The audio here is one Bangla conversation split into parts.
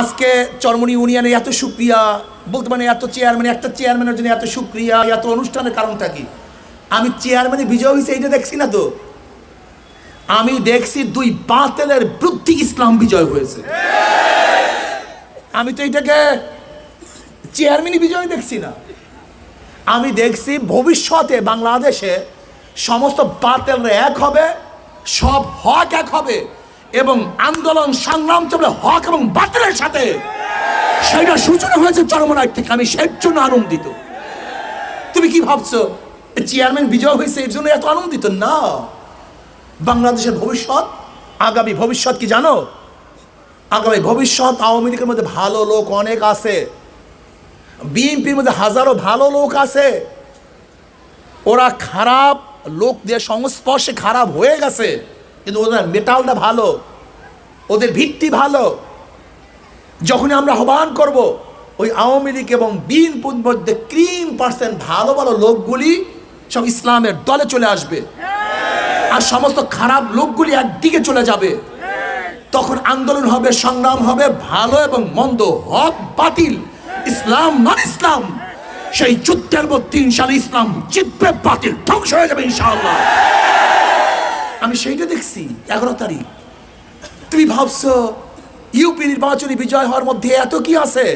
আজকে চরমনি ইউনিয়নে এত সুক্রিয়া বলতে মানে এত চেয়ারম্যান একটা চেয়ারম্যানের জন্য এত সুক্রিয়া এত অনুষ্ঠানের কারণটা কি? আমি চেয়ারম্যানে বিজয় হয়েছে, এইটা দেখছি না তো? আমি দেখছি দুই বাতেলের বিরুদ্ধে ইসলাম বিজয় হয়েছে। আমি তো এটাকে চেয়ারম্যানই বিজয় দেখছি না। আমি দেখছি ভবিষ্যতে বাংলাদেশে সমস্ত বাতেলরা এক হবে, সব হক এক হবে। এবং আন্দোলন, সংগ্রাম চলবে হক এবং বাতিলের সাথে সেটা সূচনা হয়েছে চরমনায় থেকে আমি সেই জন্য আনন্দিত। তুমি কি ভাবছ চেয়ারম্যান বিজয় হয়েছে এর জন্য এত আনন্দিত? না। বাংলাদেশের ভবিষ্যৎ, আগামী ভবিষ্যৎ কি জানো? আগামী ভবিষ্যৎ আওয়ামী লীগের মধ্যে ভালো লোক অনেক আছে। বিএনপির মধ্যে হাজারো ভালো লোক আছে। ওরা খারাপ লোক দিয়ে সংস্পর্শে খারাপ হয়ে গেছে। কিন্তু ওদের মেটালটা ভালো, ওদের ভিত্তি ভালো। যখন আমরা আহ্বান করব, ওই আওয়ামী লীগ এবং বিএনপির মধ্যে ক্রিম পার্সেন্ট ভালো ভালো লোকগুলি সব ইসলামের দলে চলে আসবে। আর সমস্ত খারাপ লোকগুলি একদিকে চলে যাবে। তখন আন্দোলন হবে, সংগ্রাম হবে, ভালো এবং মন্দ হক বাতিল। ইসলাম নন ইসলাম, সেই যুদ্ধের মধ্যে ইনশাল্লাহ ইসলাম জিতবে, বাতিল ধ্বংস হয়ে যাবে ইনশাআল্লাহ। আমি সেইটা দেখছি, এগারো তারিখ। তুমি ভাবছ, ইউপি নির্বাচনী বিজয় হওয়ার মধ্যে এত কি আছে?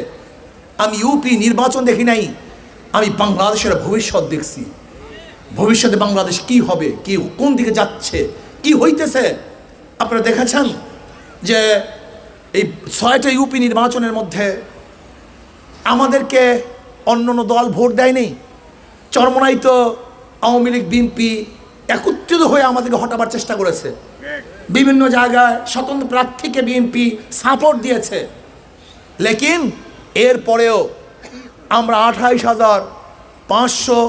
আমি ইউপি নির্বাচন দেখি নাই, আমি বাংলাদেশের ভবিষ্যৎ দেখছি। ভবিষ্যতে বাংলাদেশ কি হবে, কি, কোন দিকে যাচ্ছে, কি হইতেছে? আপনারা দেখেছেন যে এই ছয়টা ইউপি নির্বাচনের মধ্যে আমাদেরকে অন্য দল ভোট দেয়নি। চরমনাই তো আওয়ামী লীগ, বিএনপি একত্রিত হয়ে আমাদেরকে হটাবার চেষ্টা করেছে। বিভিন্ন জায়গায় স্বতন্ত্র প্রার্থীকে বিএনপি সাপোর্ট দিয়েছে। লেকিন এরপরেও আমরা আঠাইশ হাজার পাঁচশো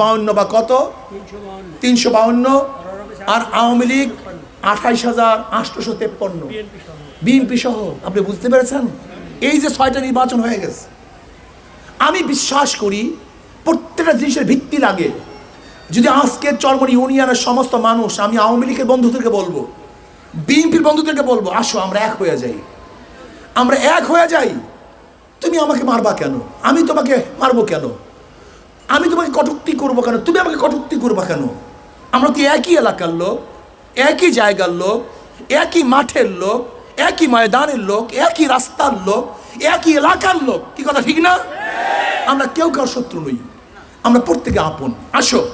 বাউন্ন বা কত? তিনশো বাউন্ন আর আওয়ামী লীগ আঠাইশ হাজার আটশোশো তেপ্পন্ন। বিএনপি সহ, আপনি বুঝতে পেরেছেন? এই যে ছয়টা নির্বাচন হয়ে গেছে। আমি বিশ্বাস করি প্রত্যেকটা জিনিসের ভিত্তি লাগে। যদি আজকে চরমনি ইউনিয়নের সমস্ত মানুষ, আমি আওয়ামী লীগের বন্ধুদেরকে বলব, বিএনপির বন্ধুদেরকে বলব, আসো, আমরা এক হয়ে যাই। আমরা এক হয়ে যাই। তুমি আমাকে মারবা কেন? আমি তোমাকে মারবো কেন? আমি তোমাকে কটুক্তি করব কেন? তুমি আমাকে কটুক্তি করবা কেন? আমরা তো একই এলাকার লোক, একই জায়গার লোক, একই মাঠের লোক, একই ময়দানের লোক, একই রাস্তার লোক, একই এলাকার লোক। কি কথা, ঠিক না? আমরা কেউ কারোর শত্রু নই। আমরা প্রত্যেকে আপন। আসো।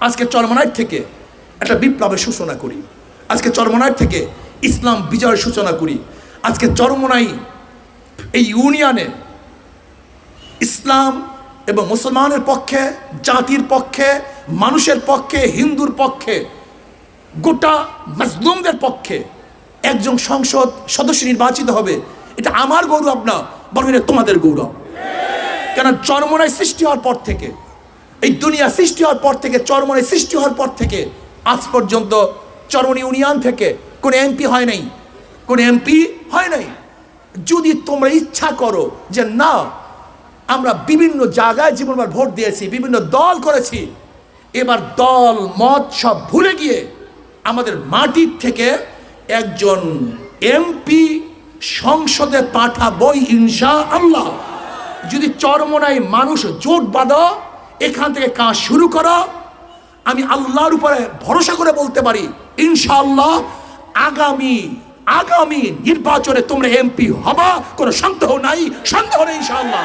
আজকে চরমনায় থেকে একটা বিপ্লবের সূচনা করি। আজকে চরমনায় থেকে ইসলাম বিজয়ের সূচনা করি। আজকে চরমনাই এই ইউনিয়নে ইসলাম এবং মুসলমানের পক্ষে, জাতির পক্ষে, মানুষের পক্ষে, হিন্দুর পক্ষে, গোটা মজলুমদের পক্ষে একজন সংসদ সদস্য নির্বাচিত হবে। এটা আমার গৌরব না, বরং এটা তোমাদের গৌরব। কেন চরমনায় সৃষ্টি হওয়ার পর থেকে এই দুনিয়া সৃষ্টি হওয়ার পর থেকে চরমনায় সৃষ্টি হওয়ার পর থেকে, আজ পর্যন্ত চরমনি ইউনিয়ন থেকে কোনো এমপি হয় নাই, কোনো এমপি হয় নাই। যদি তোমরা ইচ্ছা করো যে না, আমরা বিভিন্ন জায়গায় জীবনবার ভোট দিয়েছি, বিভিন্ন দল করেছি, এবার দল, মত সব ভুলে গিয়ে আমাদের মাটির থেকে একজন এমপি সংসদে পাঠাবই ইনশা আল্লাহ যদি চরমনায় মানুষ জোট বাঁধো এখান থেকে কাজ শুরু করো। আমি আল্লাহর উপরে ভরসা করে বলতে পারি, ইনশাআল্লাহ আগামী আগামী নির্বাচনে তোমরা এমপি হবা। কোনো সন্দেহ নাই, সন্দেহ নেই ইনশাআল্লাহ।